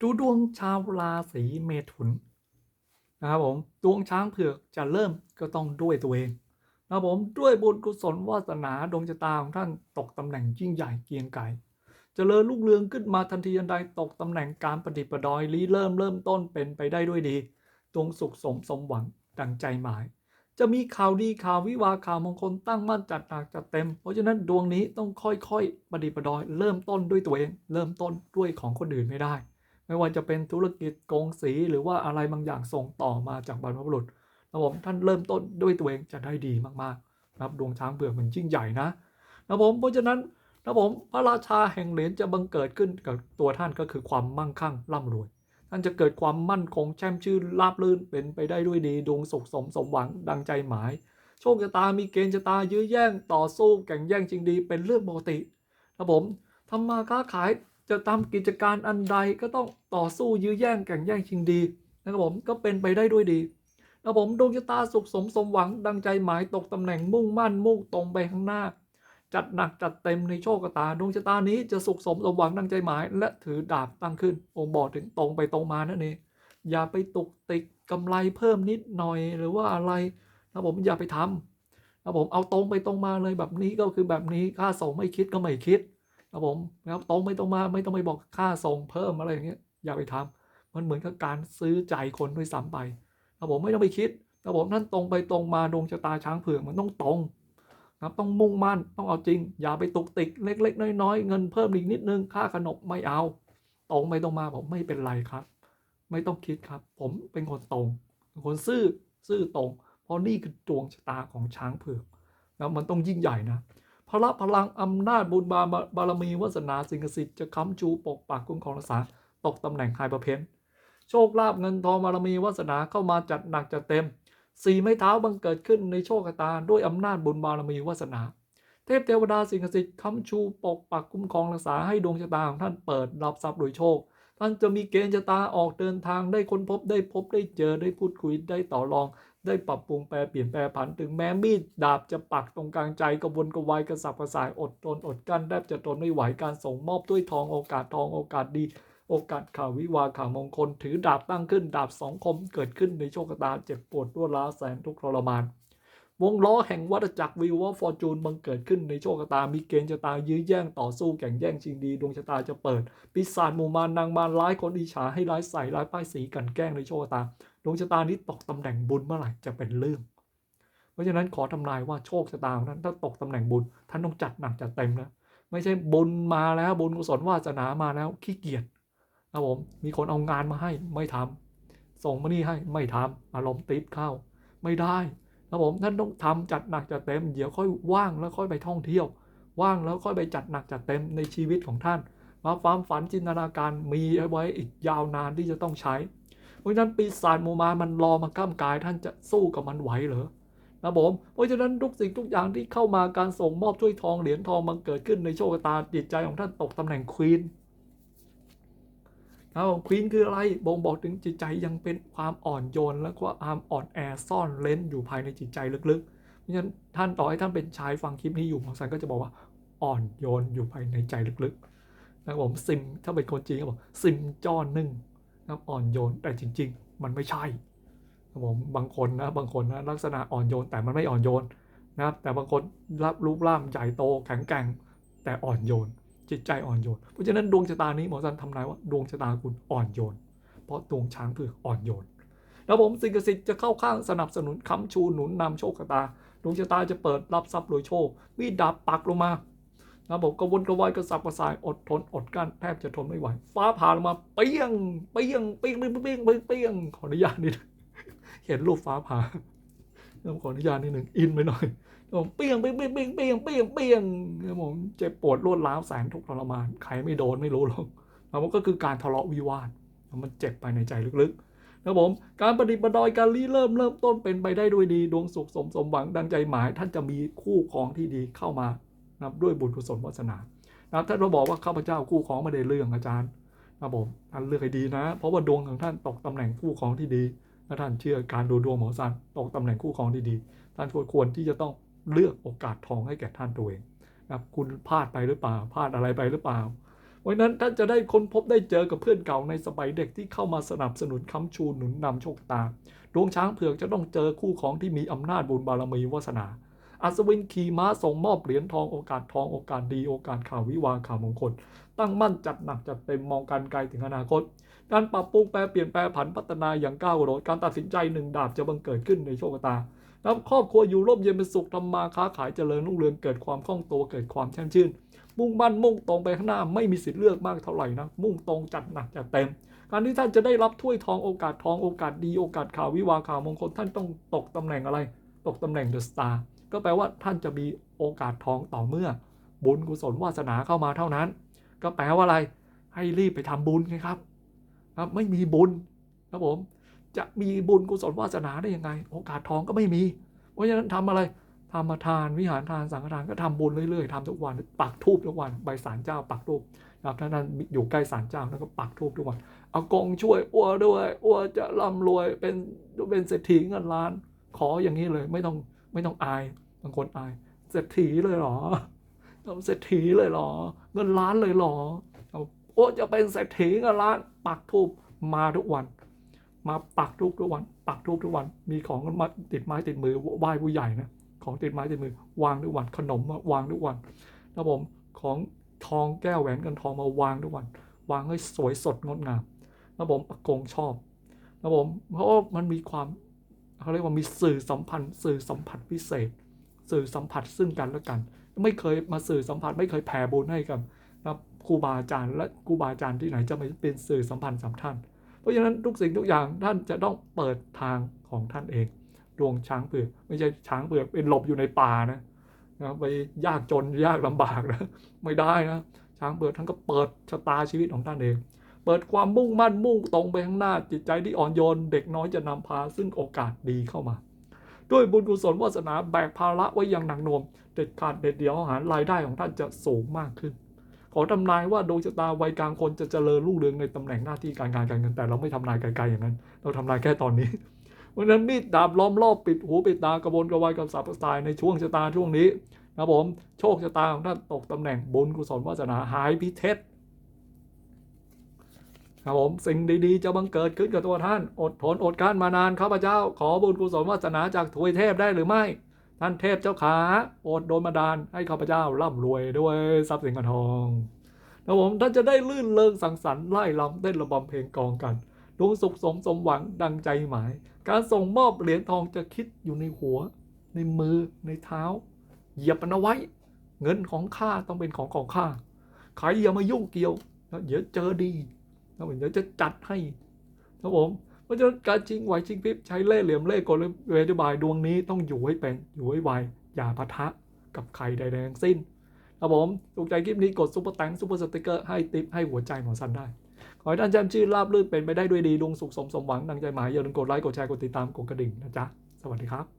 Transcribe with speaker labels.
Speaker 1: ดูดวงชาวราศีเมถุนนะครับผมดวงช้างเผือกจะเริ่มก็ต้องด้วยตัวเองนะครับผมด้วยบุญกุศลวาสนาดวงชะตาของท่านตกตำแหน่งยิ่งใหญ่เกียงไกรเจริญลูกเรืองขึ้นมาทันทีทันใดตกตำแหน่งการประดิษฐ์ประดอยรีเริ่มเริ่มต้นเป็นไปได้ด้วยดีดวงสุขสมสมหวังดังใจหมาย จะมีข่าวดีข่าววิวาข่าวมงคลตั้งมั่นจัดหนักจัดเต็ม เพราะฉะนั้นดวงนี้ต้องค่อยๆประดิปดอย เริ่มต้นด้วยตัวเอง เริ่มต้นด้วยของคนอื่นไม่ได้ ไม่ว่าจะเป็นธุรกิจกงสีหรือว่าอะไรบางอย่างส่งต่อมาจากบรรพบุรุษนะผมท่านเริ่มต้นด้วยตัวเองจะได้ดีมากๆนะครับดวงช้างเบือกมันยิ่งใหญ่นะนะผมเพราะฉะนั้นนะผมพระราชาแห่งเหรียญจะบังเกิดขึ้นกับตัวท่านก็คือความมั่งคั่งร่ำรวย ท่านจะเกิดความมั่นคงแช่มชื่นราบรื่นเป็นไปได้ด้วยดีดวงสุขสมสมหวังดังใจหมาย โชคชะตามีเกณฑ์ชะตายื้อแย่งต่อสู้แข่งแย่งจริงดีเป็นเรื่องปกตินะผมทำมาค้าขาย จะทำกิจการอันใดก็ต้องต่อสู้ยื้อแย่งแข่งแย่งชิงดีนะครับผมก็เป็นไปได้ด้วยดีนะผมดวงชะตาสุขสมสมหวังดังใจหมายตกตำแหน่งมุ่งมั่นมุ่งตรงไปข้างหน้า จัดหนักจัดเต็มในโชคชะตาดวงชะตานี้จะสุขสมสมหวังดังใจหมาย และถือดาบตั้งขึ้นองค์บอกถึงตรงไปตรงมานั่นเองอย่าไปตกติกกำไรเพิ่มนิดหน่อยหรือว่าอะไรนะผมอย่าไปทำนะผมเอาตรงไปตรงมาเลยแบบนี้ก็คือแบบนี้ค่าส่งไม่คิดก็ไม่คิด นะผมนะครับตรงไปตรงมาไม่ต้องไปบอกค่าส่งเพิ่มอะไรอย่างเงี้ยอย่าไปทำมันเหมือนกับการซื้อใจคนด้วยซ้ำไปนะผมไม่ต้องไปคิดนะผมท่นตรงไปตรงมาดวงชะตาช้างเผือกมันต้องตรงนะครับต้องมุ่งมั่นต้องเอาจริง อย่าไปตุกติกเล็ก ๆ น้อยๆเงินเพิ่มอีกนิดนึงค่าขนมไม่เอา ตรงไปตรงมาผมไม่เป็นไรครับ ไม่ต้องคิดครับ ผมเป็นคนตรงเป็นคนซื่อซื่อตรง เพราะนี่คือดวงชะตาของช้างเผือกแล้วมันต้องยิ่งใหญ่นะ พละพลังอำนาจบุญบารบารมีวาสนาสิ่งศักดิ์สิทธิ์จะค้ำชูปกปักคุ้มครองรักษาตกตำแหน่งไฮประเพนโชคลาภเงินทองบารมีวาสนาเข้ามาจัดหนักจัดเต็มสี่ไม้เท้าบังเกิดขึ้นในโชคชะตาด้วยอำนาจบุญบารมีวาสนา เทพเทวดาสิ่งศักดิ์สิทธิ์ค้ำชูปกปักคุ้มครองรักษาให้ดวงชะตาของท่านเปิดรับทรัพย์โดยโชค ท่านจะมีเกณฑ์ชะตาออกเดินทางได้ค้นพบได้พบได้เจอได้พูดคุยได้ต่อรอง ได้ปรับปรุงแปลเปลี่ยนแปลผันถึงแม้มีดดาบจะปักตรงกลางใจกระวนกระวายกระสับกระส่ายอดทนอดกั้นแทบจะทนไม่ไหวการส่งมอบด้วยทองโอกาสทองโอกาสดี โอกาสข่าววิวาข่าวมงคล ถือดาบตั้งขึ้นดาบสองคมเกิดขึ้นในโชคชะตาเจ็บปวดรวดร้าแสนทุกข์ทรมาน วงล้อแห่งวัฏจักรวิวว่าฟอร์จูนบังเกิดขึ้นในโชคชะตามีเกณฑ์ชะตายื้อแย่งต่อสู้แข่งแย่งชิงดีดวงชะตาจะเปิด ปีศาจหมู่มารนางมารร้ายคนอิจฉาให้ร้ายใส่ร้ายป้ายสีกันแกล้งในโชคชะตา ดวงชะตานี้ตกตำแหน่งบุญเมื่อไหร่จะเป็นเรื่อง เพราะฉะนั้นขอทำนายว่าโชคชะตาของท่านถ้าตกตำแหน่งบุญท่านต้องจัดหนักจัดเต็มนะไม่ใช่บุญมาแล้วบุญกุศลวาสนามาแล้วขี้เกียจนะผมมีคนเอางานมาให้ไม่ทำส่งมานี่ให้ไม่ทำอารมณ์ติดเข้า ไม่ได้นะผมท่านต้องทำจัดหนักจัดเต็มเดี๋ยวค่อยว่างแล้วค่อยไปท่องเที่ยว ว่างแล้วค่อยไปจัดหนักจัดเต็มในชีวิตของท่านมาความฝันจินตนาการมีเอาไว้อีกยาวนานที่จะต้องใช้ เพราะฉะนั้นปีศาจโมมามันรอมาก้ามกายท่านจะสู้กับมันไหวเหรอนะผมเพราะฉะนั้นทุกสิ่งทุกอย่างที่เข้ามาการส่งมอบถ้วยทองเหรียญทองมันเกิดขึ้นในโชคตาจิตใจของท่านตกตำแหน่งควีนนะผมควีนคืออะไรบ่งบอกถึงจิตใจยังเป็นความอ่อนโยนและความอ่อนแอซ่อนเร้นอยู่ภายในจิตใจลึกๆ เพราะฉะนั้นท่านต่อให้ท่านเป็นชายฟังคลิปนี้อยู่หมอสันก็จะบอกว่าอ่อนโยนอยู่ภายในใจลึกๆนะผมซิมถ้าเป็นคนจีนก็บอกซิมจ้อนนึ่ง นะอ่อนโยนแต่จริง ๆ มันไม่ใช่นะครับผมบางคนนะบางคนนะลักษณะอ่อนโยนแต่มันไม่อ่อนโยนนะครับแต่บางคนรับรูปร่างใหญ่โตแข็งแกร่งแต่อ่อนโยน จิตใจอ่อนโยน เพราะฉะนั้นดวงชะตานี้หมอสันทำนายว่าดวงชะตาคุณอ่อนโยน เพราะดวงช้างเผือกอ่อนโยนแล้วผมสิ่งศักดิ์สิทธิ์จะเข้าข้างสนับสนุนค้ำชูหนุนนำโชคชะตาดวงชะตาจะเปิดรับทรัพย์โดยโชค มีดดาบปักลงมา นะผมกระวนกระวายกระสับกระส่ายอดทนอดกั้นแทบจะทนไม่ไหว ฟ้าผ่าลงมาเปี้ยงเปี้ยงเปี้ยงเปี้ยงเปี้ยงเปี้ยงขออนุญาตนิดเห็นรูปฟ้าผ่าต้องขออนุญาตนิดหนึ่งอินไปหน่อยผมเปี้ยงเปี้ยงเปี้ยงเปี้ยงเปี้ยงเปี้ยงเปี้ยงนะผมเจ็บปวดรวดร้าวแสนทุกข์ทรมานใครไม่โดนไม่รู้หรอกแล้วมันก็คือการทะเลาะวิวาทมันเจ็บไปในใจลึกๆนะผมการประดิษฐ์ประดอยการรีเริ่มเริ่มต้นเป็นไปได้ด้วยดี ดวงสุขสมสมหวังดังใจหมาย ท่านจะมีคู่ครองที่ดีเข้ามา นะด้วยบุญกุศลวาสนานะท่านเราบอกว่าข้าพเจ้าคู่ครองไม่ได้เรื่องอาจารย์นะครับผมท่านเลือกให้ดีนะ เพราะว่าดวงของท่านตกตำแหน่งคู่ครองที่ดีและท่านเชื่อการดูดวงหมอสันตกตำแหน่งคู่ครองที่ดี ท่านควรที่จะต้องเลือกโอกาสทองให้แก่ท่านตัวเองนะคุณพลาดไปหรือเปล่าพลาดอะไรไปหรือเปล่าเพราะฉะนั้นท่านจะได้ค้นพบได้เจอกับเพื่อนเก่าในสมัยเด็กที่เข้ามาสนับสนุนค้ำชูหนุนนำโชคตาดวงช้างเผือกจะต้องเจอคู่ของที่มีอำนาจบุญบารมีวาสนา อัศวินขี่ม้าส่งมอบเหรียญทองโอกาสทองโอกาสดีโอกาสข่าววิวาข่าวมงคล ตั้งมั่นจัดหนักจัดเต็มมองการไกลถึงอนาคต การปรับปรุงแปลเปลี่ยนแปลผันพัฒนาอย่างก้าวกระโดดการตัดสินใจหนึ่งดาบจะบังเกิดขึ้นในโชคชะตาแล้วครอบครัวอยู่ร่มเย็นเป็นสุขทำมาค้าขายเจริญรุ่งเรืองเกิดความคล่องตัวเกิดความแช่มชื่น มุ่งมั่นมุ่งตรงไปข้างหน้าไม่มีสิทธิ์เลือกมากเท่าไหร่นะมุ่งตรงจัดหนักจัดเต็ม การที่ท่านจะได้รับถ้วยทองโอกาสทองโอกาสดีโอกาสข่าววิวาข่าวมงคลท่านต้องตกตำแหน่งอะไร ตกตำแหน่งเดอะสตาร์ ก็แปลว่าท่านจะมีโอกาสทองต่อเมื่อ บุญกุศลวาสนาเข้ามาเท่านั้น ก็แปลว่าอะไรให้รีบไปทำบุญไงครับครับไม่มีบุญครับผมจะมีบุญกุศลวาสนาได้ยังไง โอกาสทองก็ไม่มี เพราะฉะนั้นทำอะไรทำมาทานวิหารทานสังฆทานก็ทำบุญเรื่อยๆทำทุกวันปักทูบทุกวันใบสารเจ้าปักทูบครับถ้านั้นอยู่ใกล้สารเจ้าแล้วก็ปักทูบทุกวันเอากองช่วยอ้วด้วยอ้วจะร่ำรวยเป็นเป็นเศรษฐีเงินล้าน ขออย่างนี้เลยไม่ต้อง ไม่ต้องอาย บางคนอายเศรษฐีเลยเหรอเอาเศรษฐีเลยเหรอ เงินล้านเลยเหรอเอาโอ้จะเป็นเศรษฐีเงินล้าน ปักทูบมาทุกวัน มาปักทูบทุกวัน ปักทูบทุกวัน มีของมาติดไม้ติดมือไหว้ผู้ใหญ่นะของติดไม้ติดมือ วางทุกวันขนมมาวางทุกวันนะผมของทองแก้วแหวนกันทองมาวางทุกวัน วางให้สวยสดงดงามนะผมอากงชอบนะผมเพราะมันมีความ เขาเรียกว่ามีสื่อสัมพันธ์ สื่อสัมผัสพิเศษ สื่อสัมผัสซึ่งกันและกัน ไม่เคยมาสื่อสัมผัส ไม่เคยแผ่บุญให้กับนะครูบาอาจารย์และครูบาอาจารย์ที่ไหนจะไม่เป็นสื่อสัมพันธ์สัมท่าน เพราะฉะนั้นทุกสิ่งทุกอย่างท่านจะต้องเปิดทางของท่านเอง ดวงช้างเผือกไม่ใช่ช้างเผือกเป็นหลบอยู่ในป่านะนะไปยากจนยากลำบากนะไม่ได้นะช้างเผือกท่านก็เปิดชะตาชีวิตของท่านเอง เปิดความมุ่งมั่นมุ่งตรงไปข้างหน้าจิตใจที่อ่อนโยน เด็กน้อยจะนำพาซึ่งโอกาสดีเข้ามา ด้วยบุญกุศลวาสนาแบกภาระไว้อย่างหนักหน่วงเด็ดขาดเด็ดเดียวหารายได้ของท่านจะสูงมากขึ้น ขอทำนายว่าดวงชะตาวัยกลางคนจะเจริญรุ่งเรืองในตำแหน่งหน้าที่การงานการเงินแต่เราไม่ทำนายไกลๆอย่างนั้น เราทำนายแค่ตอนนี้เพราะฉะนั้นมีดดาบล้อมรอบปิดหูปิดตากระบวนกระวายกับสับสายในช่วงชะตาช่วงนี้นะผมโชคชะตาของท่านตกตำแหน่งบุญกุศลวาสนาหายพิเทศ ครับผมสิ่งดีๆจะบังเกิดขึ้นกับตัวท่าน อดทนอดกลั้นมานานข้าพเจ้า ขอบุญกุศลวาสนาจากทวยเทพได้หรือไม่ ท่านเทพเจ้าขาโปรดโดนบันดาลให้ข้าพเจ้าร่ำรวยด้วยทรัพย์สินเงินทองครับผมท่านจะได้ลื่นเริงสังสรรค์ไล่ลำเต้นระบำเพลงกองกันดวงสุขสมสมหวังดังใจหมาย การส่งมอบเหรียญทองจะคิดอยู่ในหัว ในมือในเท้า เหยียบมันเอาไว้ เงินของข้าต้องเป็นของของข้าใครอย่ามายุ่งเกี่ยวเดี๋ยวเจอดี นะผมเดี๋ยวจะจัดให้ครับผมเพราะฉะนั้นการชิงไหวชิงพริบใช้เล่ห์เหลี่ยมเล่ห์กลเวทบายดวงนี้ต้องอยู่ให้เป็นอยู่ให้ไวอย่าปะทะกับใครใดๆทั้งสิ้นครับผมถูกใจคลิปนี้กดซุปเปอร์แตงซุปเปอร์สติกเกอร์ให้ติปให้หัวใจหมอสันได้ขอให้ท่านแจมชื่อราบรื่นเป็นไปได้ด้วยดีดวงสุขสมสมหวังดังใจหมายอย่าลืมกดไลค์กดแชร์กดติดตามกดกระดิ่งนะจ๊ะสวัสดีครับ